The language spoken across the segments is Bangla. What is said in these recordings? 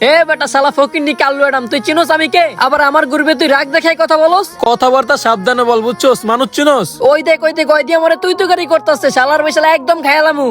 এ বেটা সালা ফকিন্নি কাল্লু অ্যাডাম তুই চিনোস আমি কে? আবার আমার গ্রুপে তুই রাগ দেখাই কথা বলস? কথাবার্তা সাবধানে বল বুঝছোস? মানুষ চিনোস? ওই দেখ ওই দেখ ওই দিয়ে মরে তুই তো গাড়ি করতেছে শালার বেশালা একদম খায়ালামু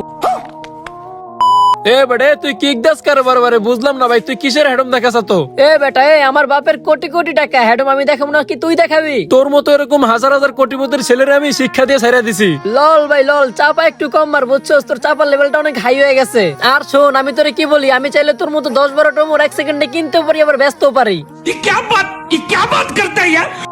এ বেড়ে তুই কিক দাস কার বারবারে বুঝলাম না ভাই তুই কিসের হেডম দেখাস তো এ বেটা এ আমার বাপের কোটি কোটি টাকা হ্যাডম আমি দেখাবো না কি তুই দেখাবি তোর মতো এরকম হাজার হাজার কোটিপতির ছেলেরা আমি শিক্ষা দিয়ে ছেড়ে দিছি লল ভাই লল চাপা একটু কম মার বুঝছস তোর চাপার লেভেলটা অনেক হাই হয়ে গেছে আর শোন আমি তোরে কি বলি আমি চাইলে তোর মতো দশ বারো টমোর এক সেকেন্ডে কিনতেও পারি আবার ব্যস্তও পারি ये क्या बात ये क्या बात करता है यार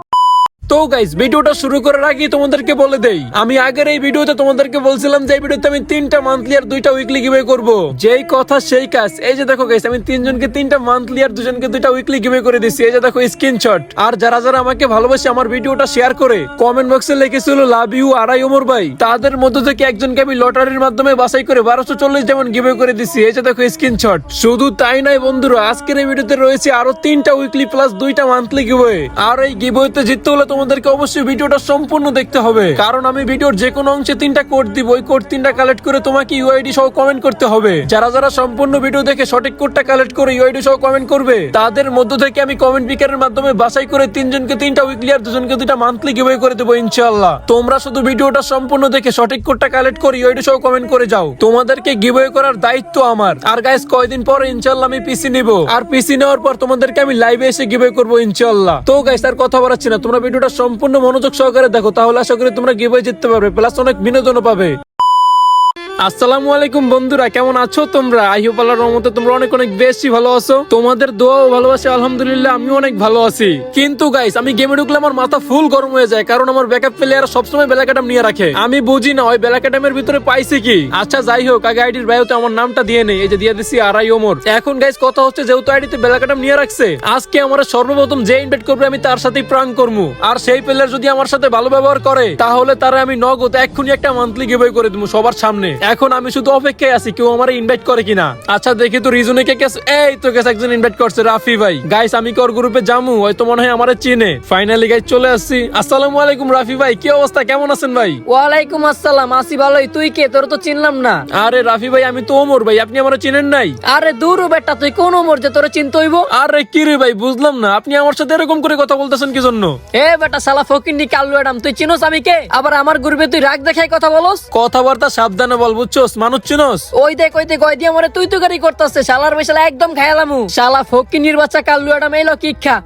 তো গাইস ভিডিওটা শুরু করার আগে তোমাদেরকে বলে দেই, আমি আগের এই ভিডিওতে তোমাদেরকে বলছিলাম যে ভিডিওতে আমি তিনটা মান্থলি আর দুইটা উইকলি গিভে করব। যেই কথা সেই কাজ, এই যে দেখো গাইস আমি তিনজনকে তিনটা মান্থলি আর দুজনকে দুইটা উইকলি গিভে করে দিছি, এই যে দেখো স্ক্রিনশট আর যারা যারা আমাকে ভালোবাসে আমার ভিডিওটা শেয়ার করে কমেন্ট বক্সে লিখেছিল লাভ ইউ আড়াই ওমর ভাই। তাদের মধ্য থেকে একজনকে আমি লটারির মাধ্যমে বাছাই করে বারোশো চল্লিশ যেমন গিভে করে দিছি, এই যে দেখো স্ক্রিনশট শুধু তাই নয় বন্ধুরা, আজকের এই ভিডিওতে রয়েছে আরও তিনটা উইকলি প্লাস দুইটা মান্থলি গিভে আর এই গিভেতে জিততে হলে তোমাদেরকে অবশ্যই ভিডিওটা সম্পূর্ণ দেখতে হবে। কারণ আমি ভিডিওর যে কোনো অংশে তিনটা কোড দিব, ওই কোড তিনটা কালেক্ট করে তোমাকে ইউআইডি সহ কমেন্ট করতে হবে। যারা যারা সম্পূর্ণ ভিডিও দেখে সঠিক কোডটা কালেক্ট করে ইউআইডি সহ কমেন্ট করবে, তাদের মধ্য থেকে আমি কমেন্ট পিকারের মাধ্যমে বাছাই করে তিনজনকে তিনটা উইকলি আর দুজনকে দুইটা মান্থলি গিভে করে দেবো ইনশাআল্লাহ। তোমরা শুধু ভিডিওটা সম্পূর্ণ দেখে সঠিক কোডটা কালেক্ট করে ইউআইডি সহ কমেন্ট করে যাও। তোমাদেরকে গিভে করার দায়িত্ব আমার। আর গাইস কয়দিন পরে ইনশাআল্লাহ আমি পিসি নিব। আর পিসি নেওয়ার পর তোমাদেরকে আমি লাইভে এসে গিভে করব ইনশাআল্লাহ। তো গাইস আর কথা বলাচ্ছি না। তোমরা ভিডিওটা সম্পূর্ণ মনোযোগ সহকারে দেখো, তাহলে আশা করি তোমরা গিভওয়ে জিততে পারবে প্লাস অনেক বিনোদনও পাবে। আসসালামু আলাইকুম বন্ধুরা, কেমন আছো তোমরা? আইহো পাল্লার রহমতে তোমরা অনেক অনেক বেশি ভালো আছো। তোমাদের দোয়া ও ভালোবাসা, আলহামদুলিল্লাহ আমি অনেক ভালো আছি। কিন্তু গাইস আমি গেমে ঢুকলে আমার মাথা ফুল গরম হয়ে যায়, কারণ আমার ব্যাকআপ প্লেয়ার সবসময় বেলাকাটাম নিয়ে রাখে। আমি বুঝি না, ওই বেলাকাটামের ভিতরে পাইছি কি? আচ্ছা যাই হোক, আগে আইডির বায়োতে আমার নামটা দিয়ে নেই, এই যে দিয়ে দিছি আড়াই ওমর এখন গাইস কথা হচ্ছে যেহেতু আইডিতে বেলাকাটাম নিয়ে রাখছে, আজকে আমার সর্বপ্রথম যে ইনভাইট করবে, আমি তার সাথেই প্রাং করব আর সেই প্লেয়ার যদি আমার সাথে ভালো ব্যবহার করে, তাহলে তারা আমি নগদ এক্ষুনি একটা মান্থলি গিভওয়ে করে দেবো সবার সামনে। এখন আমি শুধু অপেক্ষায় আছি কেউ আমার ইনভাইট করে কিনা। আচ্ছা দেখি তো রিজনে কে গেছে এই তো গেছে একজন ইনভাইট করছে রাফি ভাই। গাইস আমি কি ওর গ্রুপে জামু হয়তো মনে হয় আমার চিনে। ফাইনালি গাইস চলে আসছি। আসসালামু আলাইকুম রাফি ভাই। কি অবস্থা? কেমন আছেন ভাই? ওয়ালাইকুম আসসালাম। আসি ভালোই। তুই কে? তোর তো চিনলাম না। আরে রাফি ভাই আমি তো ওমর ভাই। আপনি আমার চিনেন নাই? আরে দূর বেটা তুই কোন ওমর যে তোর চিনতে হইব? আরে কি রে ভাই বুঝলাম না। আপনি আমার সাথে এরকম করে কথা বলতেছেন কি জন্য এ বেটা সালা ফকিন্নি কালু অ্যাডাম তুই চিনোস আমি কে? আবার আমার গ্রুপে তুই রাগ দেখাই কথা বলস? কথাবার্তা সাবধানে বল বুঝছোস? মানুষ চিনোস? ওই দেখ ওই দেখ ওই দিয়ে মরে তুই তো গাড়ি করতেছে শালার বেশালা একদম খায়ালামু শালা বাচ্চা কিক্ষা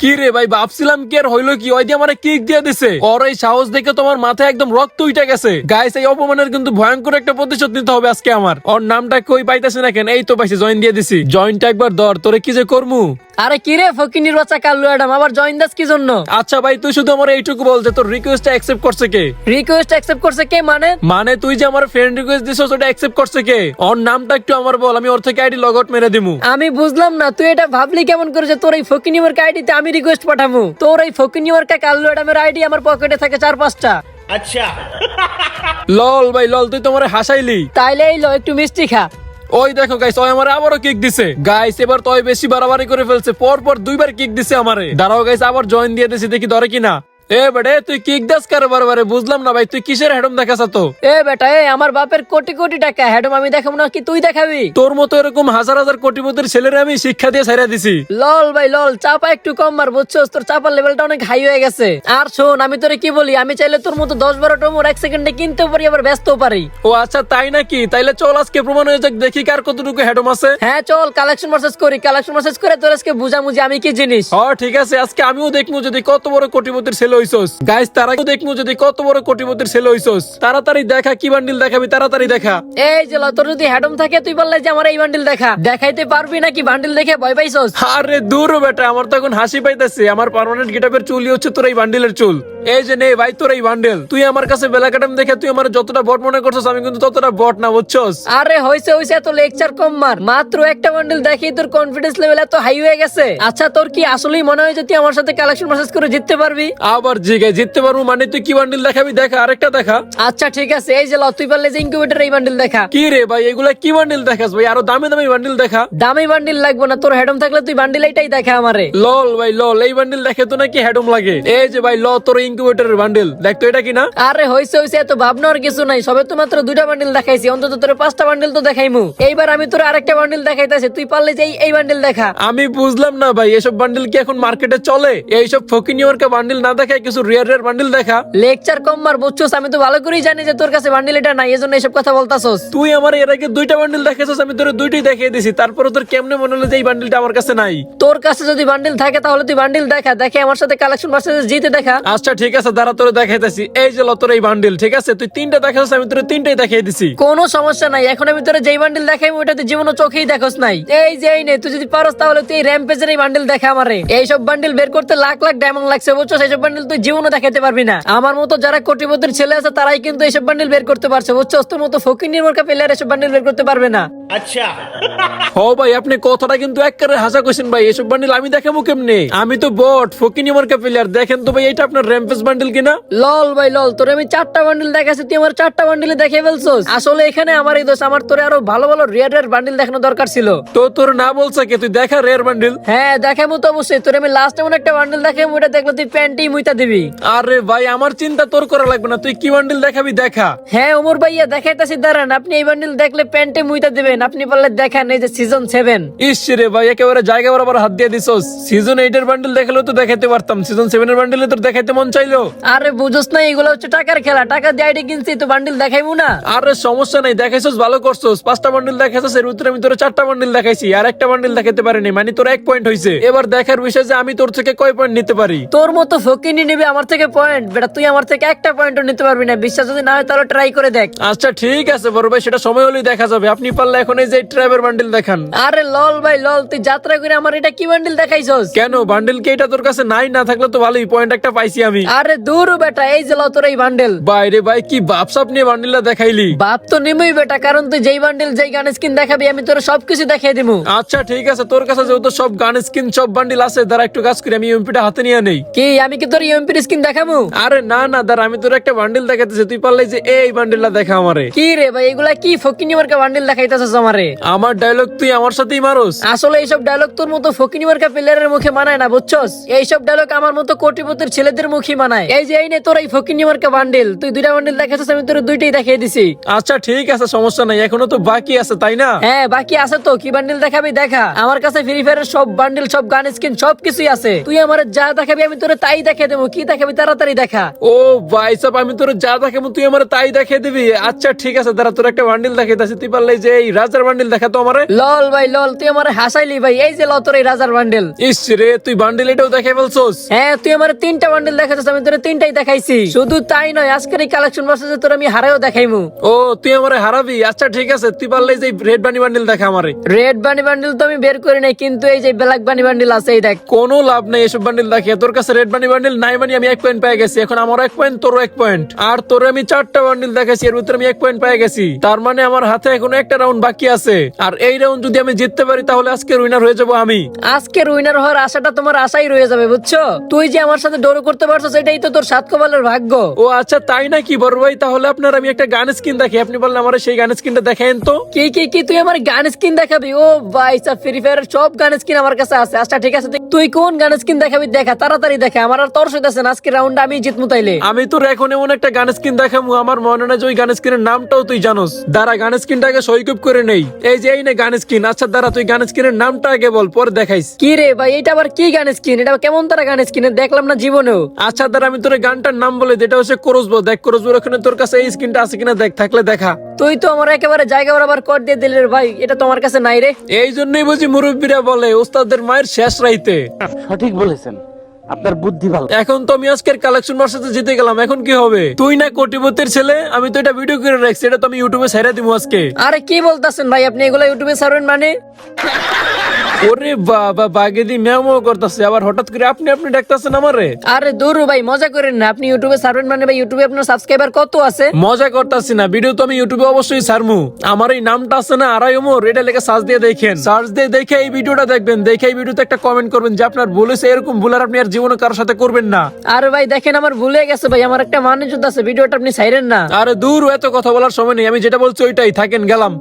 কি রে ভাই ভাবছিলাম কি আর হইল কি? ওই দিয়ে আমার কিক দিয়ে দিছে। ওর এই সাহস দেখে তোমার মাথায় একদম রক্ত উঠে গেছে। গাইস এই অপমানের কিন্তু ভয়ঙ্কর একটা প্রতিশোধ নিতে হবে আজকে আমার। ওর নামটা কই পাইতেছে না কেন? এই তো পাইছে জয়েন দিয়ে দিছি। জয়েনটা একবার ধর তোরে কি যে করমু? আরে কি রে ফকিন্নির বাচ্চা কাল্লু অ্যাডাম? আবার জয়েন দাস কি জন্য? আচ্ছা ভাই তুই শুধু আমার এইটুকু বল যে তোর রিকোয়েস্টটা অ্যাকসেপ্ট করছে কে? রিকোয়েস্ট অ্যাকসেপ্ট করছে কে মানে? মানে তুই যে আমার ফ্রেন্ড রিকোয়েস্ট দিছিস ওটা অ্যাকসেপ্ট করছে কে? ওর নামটা একটু আমার বল আমি ওর থেকে আইডি লগ আউট মেরে দিমু। আমি বুঝলাম না তুই এটা ভাবলি কেমন করে যে তোর এই ফকিনি ওয়ার্ক আইডিতে আমি রিকোয়েস্ট পাঠাবো তোর এই ফকিনি ওয়ার্ক কাল্লু অ্যাডামের আইডি আমার পকেটে থাকে চার পাঁচটা। আচ্ছা। লল ভাই লল তুই তোমার হাসাইলি। তাইলে এই লো একটু মিষ্টি খা। ওই দেখো গাইস ওই আমার আবারও কিক দিছে। গাইস এবার তো বেশি বাড়াবাড়ি করে ফেলছে। পর পর দুইবার কিক দিছে আমারে। দাঁড়াও গাইস আবার জয়েন দিয়ে দিছি, দেখি ধরে কিনা। এ বেড়ে তুই কিক দাস কার বারবারে বুঝলাম না ভাই তুই কিসের হেডম দেখাস তো এ বেটা এ আমার বাপের কোটি কোটি টাকা হ্যাডম আমি দেখাবো না কি তুই দেখাবি? তোর মতো এরকম হাজার হাজার কোটিপতির ছেলেরা আমি শিক্ষা দিয়ে ছেড়ে দিছি। লল ভাই লল চাপা একটু কম মার বুঝছস? তোর চাপার লেভেলটা অনেক হাই হয়ে গেছে। আর শোন আমি তোরে কি বলি? আমি চাইলে তোর মতো দশ বারো টমোর এক সেকেন্ডে কিনতেও পারি আবার ব্যস্তও পারি। ও আচ্ছা তাই নাকি? তাইলে চল আজকে প্রমাণ হয়ে যাক দেখি কার কতটুকু হেডম আছে। হ্যাঁ চল কালেকশন মার্সেস করি কালেকশন মার্সেস করে তোর আজকে বুঝা বুঝামুঝি আমি কি জিনিস? ও ঠিক আছে আজকে আমিও দেখব যদি কত বড় কোটিপতির ছেলে হইছস গাইস তারা দেখব যদি কত বড় কোটিপতির ছেলে হইছস। তাড়াতাড়ি দেখা কি বান্ডিল দেখাবি? তাড়াতাড়ি দেখা। এই যে তোর যদি হ্যাডম থাকে তুই বললে যে আমার এই বান্ডিল দেখা। দেখাইতে পারবি নাকি বান্ডিল দেখে ভয় পাইছস? আরে দূর বেটা আমার তো এখন হাসি পাইতেছে। আমার পার্মানেন্ট গেটআপের চুলই হচ্ছে তোর এই বান্ডিলের চুল। এই যে নে ভাই তোর এই বান্ডেল তুই আমার কাছে বেলা কাটাম দেখে তুই আমার যতটা বট মনে করছস আমি কিন্তু ততটা বট না বুঝছস? আরে হইছে হইছে এত লেকচার কম মার। মাত্র একটা বান্ডিল দেখি তোর কনফিডেন্স লেভেল এত হাই হয়ে গেছে। আচ্ছা তোর কি আসলেই মনে হয় যে তুই আমার সাথে কালেকশন মেসেজ করে জিততে পারবি? আবার জিগে জিততে পারব মানে তুই কি বান্ডিল দেখাবি? দেখা আরেকটা দেখা। আচ্ছা ঠিক আছে। এই যে ল তুই পারলে যে ইনকিউবেটর এই বান্ডিল দেখা। কি রে ভাই এগুলা কি বান্ডিল দেখাস ভাই? আরও দামি দামি বান্ডিল দেখা। দামি বান্ডিল লাগবে না তোর হেডম থাকলে তুই বান্ডিল এইটাই দেখা আমারে। লল ভাই লল এই বান্ডিল দেখে তো নাকি হেডম লাগে। এই যে ভাই ল তোর ইনকিউবেটরের বান্ডিল দেখ তো এটা কি না আরে হইছে হইছে এত ভাবনার কিছু নাই। সবে তো মাত্র দুইটা বান্ডিল দেখাইছি অন্তত তোর পাঁচটা বান্ডিল তো দেখাইমু। এইবার আমি তোর আরেকটা বান্ডিল দেখাইতেছি তুই পারলে যে এই- বান্ডিল দেখা। আমি বুঝলাম না ভাই এসব বান্ডিল কি এখন মার্কেটে চলে? এইসব ফকিনিওরকে বান্ডিল না দেখায় কিছু রিয়ার রিয়ার বান্ডিল দেখা। লেকচার কম মার বুঝছস আমি তো ভালো করেই জানি যে তোর কাছে বান্ডিল এটা নাই এজন্য এসব কথা বলতাছস। তুই আমার এর আগে দুইটা বান্ডিল দেখাইছিস আমি তোর দুইটাই দেখিয়ে দিছি। তারপরে তোর কেমনে মনে হলো যে এই বান্ডিলটা আমার কাছে নাই? তোর কাছে যদি বান্ডিল থাকে তাহলে তুই বান্ডিল দেখা দেখে আমার সাথে কালেকশন ভার্সেস জিতে দেখা। আচ্ছা ঠিক আছে দাঁড়া তোরে দেখাইতেছি। এই যে ল তোর এই বান্ডিল ঠিক আছে? তুই তিনটা দেখাইছিস আমি তোর তিনটাই দেখিয়ে দিছি। কোনো সমস্যা নাই এখন আমি তোর যেই বান্ডিল দেখাই ওটা তুই জীবনে চোখেই দেখোস নাই। এই যে এই নে তুই যদি পারস তাহলে তুই র্যাম্পেজের এই বান্ডিল দেখা আমারে। এইসব বান্ডিল বের করতে লাখ লাখ ডায়মন্ড লাগছে বুঝছ এইসব বান্ডিল তুই জীবনে দেখাতে পারবি না। আমার মতো যারা কোটিপতির ছেলে আছে, তারাই কিন্তু এসব বান্ডিল বের করতে পারছে, বুঝছ? তোর মতো ফকির নির্ভর কাপ এসব বান্ডিল বের করতে পারবে না। ও ভাই আপনি কথাটা কিন্তু একবারে হাসা কইছেন ভাই। এসব বান্ডিল আমি দেখাবো কেমনে? আমি তো বট ফকিনি মার্কা প্লেয়ার দেখেন তো ভাই এটা আপনার র্যাম্পেজ বান্ডিল কিনা? লল ভাই লল তোর আমি চারটা বান্ডিল দেখাচ্ছি তুই আমার চারটা বান্ডিলে দেখে ফেলছোস। আসলে এখানে আমার এই দোষ আমার তোরে আরও ভালো ভালো রিয়ার রিয়ার বান্ডিল দেখানো দরকার ছিল। তো তোর না বলছে কে? তুই দেখা রেয়ার বান্ডিল। হ্যাঁ দেখাবো তো অবশ্যই। তোর আমি লাস্ট এমন একটা বান্ডিল দেখাবো ওটা দেখলে তুই প্যান্টেই মুইতা দিবি। আরে ভাই আমার চিন্তা তোর করা লাগবে না। তুই কি বান্ডিল দেখাবি দেখা। হ্যাঁ ওমর ভাইয়া দেখাইতাছি দাঁড়ান। আপনি এই বান্ডিল দেখলে প্যান্টে মুইতা দিবেন। আপনি পারলে দেখান এই যে সিজন সেভেন ইস রে ভাই একেবারে জায়গা বরাবর হাত দিয়ে দিছস। সিজন এইট এর বান্ডিল দেখালেও তো দেখাইতে পারতাম। সিজন সেভেন এর বান্ডিলে তোর দেখাইতে মন চাইলো। আরে বুঝোস না এগুলো হচ্ছে টাকার খেলা। টাকা দিয়ে আইডি কিনছি তো বান্ডিল দেখাইবো না। আরে সমস্যা নাই দেখাইছস ভালো করছস। পাঁচটা বান্ডিল দেখাইছস এর ভিতরে আমি তোর চারটা বান্ডিল দেখাইছি আর একটা বান্ডিল দেখাইতে পারিনি মানে তোর এক পয়েন্ট হইছে। এবার দেখার বিষয় যে আমি তোর থেকে কয় পয়েন্ট নিতে পারি? তোর মতো ফকিনি নিবি আমার থেকে পয়েন্ট বেটা তুই আমার থেকে একটা পয়েন্টও নিতে পারবি না। বিশ্বাস যদি না হয় তাহলে ট্রাই করে দেখ। আচ্ছা ঠিক আছে বড় ভাই সেটা সময় হলেই দেখা যাবে। আপনি পারলে এখন এই যে ট্র্যাবের বান্ডিল দেখান। আরে লল ভাই লল তুই যাত্রা করে আমার এটা কি বান্ডিল দেখাইছস? কেন? বান্ডিল কি এটা তোর কাছে নাই? না থাকলে তো ভালোই পয়েন্ট একটা পাইছি আমি। আরে দূর বেটা এই যে ল তোর এই বান্ডেল বাইরে ভাই কি বাপসাপ নিয়ে বান্ডিলটা দেখাইলি? বাপ তো নেমই বেটা কারণ তুই যেই বান্ডেল যেই গান স্কিন দেখাবি আমি তোর সবকিছু দেখিয়ে দিবো আচ্ছা ঠিক আছে তোর কাছে যেহেতু সব গান স্কিন সব বান্ডিল আছে দাঁড়া একটু কাজ করি আমি এমপিটা হাতে নিয়ে নেই। কি আমি কি তোর ইউএমপির স্কিন দেখাবো? আরে না না দাঁড়া আমি তোর একটা বান্ডিল দেখাতেছি তুই পারলে যে এই বান্ডিলটা দেখা আমারে। কি রে ভাই এগুলা কি ফকিনি মার্কা বান্ডেল দেখাইতেছস? আমারে। আমার ডায়লগ তুই আমার সাথেই মারোস। আসলে এইসব ডায়লগ তোর মতো ফকিনি মার্কা প্লেয়ারের মুখে মানায় না বুঝছস? এইসব ডায়লগ আমার মতো কোটিপতির ছেলেদের মুখে মানায়। এই যে এই নে তোর এই ফকিনি মার্কা বান্ডেল তুই দুইটা বান্ডেল দেখাচ্ছিস আমি তোর দুইটাই দেখিয়ে দিছি। আচ্ছা ঠিক আছে সমস্যা নাই। এখনও তো বাকি আছে তাই না? হ্যাঁ বাকি আছে তো। কি বান্ডেল দেখাবি দেখা। আমার কাছে ফ্রি ফায়ারের সব বান্ডেল সব গান স্কিন সব কিছুই আছে। তুই আমার যা দেখাবি আমি তোরে তাই দেখে দেবো। কি দেখাবি তাড়াতাড়ি দেখা। ও ভাই সাব আমি তোর যা দেখাবো তুই আমার তাই দেখিয়ে দিবি। আচ্ছা ঠিক আছে দাঁড়া তোর একটা বান্ডিল দেখাইতেছি। তুই পারলে যে এই রাজার বান্ডিল দেখা তো আমারে? লল ভাই লল তুই আমার হাসাইলি ভাই এই যে ল তোর এই রাজার বান্ডেল। ইস রে তুই বান্ডিল এটাও দেখাই বলছোস হ্যাঁ তুই আমার তিনটা বান্ডেল দেখাচ্ছিস আমি তোর তিনটাই দেখাইছি। শুধু তাই নয় আজকের এই কালেকশন ভার্সেসে তোর আমি হারাইও দেখাইমু। ও তুই আমারে হারাবি? আচ্ছা ঠিক আছে তুই পারলে যে রেড বানি বান্ডিল দেখা আমারে। রেড বানি বান্ডেল তো আমি বের করি নাই কিন্তু এই যে ব্ল্যাক বানি বান্ডেল আছে এই দেখ। কোনো লাভ নাই এসব বান্ডিল দেখে। তোর কাছে রেড বানি বান্ডিল নাই মানে আমি এক পয়েন্ট পেয়ে গেছি এখন আমার এক পয়েন্ট তোর এক পয়েন্ট আর তোর আমি চারটা বান্ডিল দেখাইছি এর ভিতরে আমি এক পয়েন্ট পেয়ে গেছি। তার মানে আমার হাতে এখনও একটা রাউন্ড বাকি আছে? আর এই রাউন্ড যদি আমি জিততে পারি তাহলে আজকে উইনার হয়ে যাব আমি। আজকে উইনার হওয়ার আশাটা তোমার আশাই রয়ে যাবে বুঝছ? তুই যে আমার সাথে ডোর করতে পারছ সেটাই তো তোর সাত কপালের ভাগ্য। ও আচ্ছা তাই নাকি? বড় ভাই তাহলে আপনার আমি একটা গান স্কিন দেখি। আপনি বললেন আমার সেই গান স্কিনটা দেখেন তো। কি কি কি? তুই আমার গান স্কিন দেখাবি? ও ভাই সব ফ্রি ফায়ারের সব গান স্কিন আমার কাছে আছে। আচ্ছা ঠিক আছে তুই- কোন গান স্কিন দেখাবি দেখা তাড়াতাড়ি দেখা। আমার আর তোর সাথে আছে না, আজকে রাউন্ড আমি জিতমু তাইলে। আমি তোর এখন এমন একটা গান স্কিন দেখাবো আমার মনে না যে ওই গান স্কিনের নামটাও তুই জানোস। দাঁড়া গান স্কিনটাকে সৈকুপ করে নেই। এই যে এই নে গান স্কিন। আচ্ছা দাঁড়া তুই গান স্কিনের নামটা আগে বল পরে দেখাইস। কি রে ভাই এটা আবার কি গান স্কিন? এটা কেমন তারা গান স্কিন? দেখলাম না জীবনেও। আচ্ছা দাঁড়া আমি তোর গানটার নাম বলে দিই, এটা হচ্ছে করসবো দেখ করসবো ওখানে তোর কাছে এই স্কিনটা আছে কিনা দেখ থাকলে দেখা। তুই তো আমার একেবারে জায়গা বরাবর কর দিয়ে দিলি রে ভাই এটা তোমার কাছে নাই রে। এই জন্যই বুঝি মুরব্বীরা বলে ওস্তাদের মায়ের শেষ রাইতে। সঠিক বলেছেন। আপনার বুদ্ধি ভালো। এখন তো আমি আজকের কালেকশন মার্সাতে জিতে গেলাম এখন কি হবে? তুই না কোটিপতির ছেলে আমি তো এটা ভিডিও করে রাখছি এটা তো আমি ইউটিউবে ছেড়ে দিব আজকে। আরে কি বলতেছেন ভাই আপনি এগুলা ইউটিউবে ছাড়বেন মানে? ওরে বাবা বাগেদি করতেছে। আবার হঠাৎ করে আপনি আপনি ডাকতেছেন আমারে? আরে দূর ভাই মজা করেন না। আপনি ইউটিউবে সার্ভেন্ট মানে ভাই ইউটিউবে আপনার সাবস্ক্রাইবার কত আছে? মজা করতেছি না। ভিডিও তো আমি ইউটিউবে অবশ্যই ছাড়মু। আমার এই নামটা আছে না আড়াই ওমর এটা লেগে সার্চ দিয়ে দেখেন। সার্চ দিয়ে দেখে এই ভিডিওটা দেখবেন। দেখে এই ভিডিওতে একটা কমেন্ট করবেন যে আপনার বলেছে এরকম ভুল আর আপনি আর জীবনে কারোর সাথে করবেন না। আরে ভাই দেখেন আমার ভুলে গেছে ভাই। আমার একটা মানে যুদ্ধ আছে ভিডিওটা আপনি ছাইরেন না। আরে দূর এত কথা বলার সময় নেই। আমি যেটা বলছি ওইটাই। থাকেন গেলাম।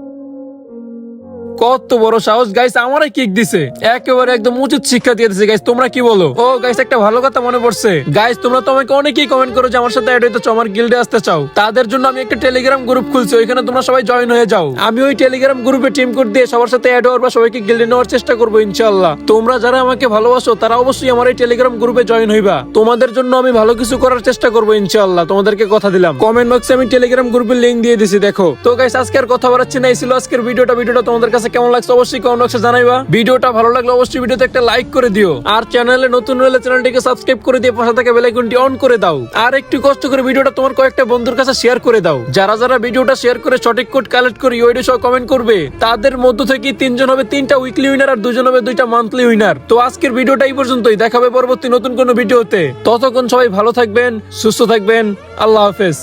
কত বড় সাহস। গাইস আমারই কিক দিছে। একেবারে একদম উচিত শিক্ষা দিয়ে দিছে। গাইস তোমরা কি বলো? ও গাইস একটা ভালো কথা মনে পড়ছে। গাইস তোমরা তো আমাকে অনেকেই কমেন্ট করো যে আমার সাথে অ্যাড হইতে আমার গিল্ডে আসতে চাও। তাদের জন্য আমি একটা টেলিগ্রাম গ্রুপ খুলছি, ওইখানে তোমরা সবাই জয়েন হয়ে যাও। আমি ওই টেলিগ্রাম গ্রুপে টিম কোড দিয়ে সবার সাথে অ্যাড হওয়ার বা সবাইকে গিল্ডে নেওয়ার চেষ্টা করব, ইনশাআল্লাহ। তোমরা যারা আমাকে ভালোবাসো, তারা অবশ্যই আমার এই টেলিগ্রাম গ্রুপে জয়েন হইবা। তোমাদের জন্য আমি ভালো কিছু করার চেষ্টা করব, ইনশাআল্লাহ। তোমাদেরকে কথা দিলাম। কমেন্ট বক্সে আমি টেলিগ্রাম গ্রুপের লিংক দিয়ে দিছি, দেখো। তো গাইস আজকে আর কথা বাড়াচ্ছি না। এই ছিল আজকের ভিডিওটা। ভিডিওটা তোমাদের কাছে কেমন লাগছে অবশ্যই কমেন্ট বক্সে জানাইবা। ভিডিওটা ভালো লাগলে অবশ্যই ভিডিওতে একটা লাইক করে দিও। আর চ্যানেলে নতুন হলে চ্যানেলটিকে সাবস্ক্রাইব করে দিয়ে পাশে থাকা বেল আইকনটি অন করে দাও। আর একটু কষ্ট করে ভিডিওটা তোমার কয়েকটা বন্ধুর কাছে শেয়ার করে দাও। যারা যারা ভিডিওটা শেয়ার করে সঠিক কোড কালেক্ট করে ইউআইডি সহ কমেন্ট করবে, তাদের মধ্য থেকে তিনজন হবে তিনটা উইকলি উইনার আর দুজন হবে দুইটা মান্থলি উইনার তো আজকের ভিডিওটা এই পর্যন্তই। দেখাবে পরবর্তী নতুন কোনো ভিডিওতে। ততক্ষণ সবাই ভালো থাকবেন, সুস্থ থাকবেন। আল্লাহ হাফেজ।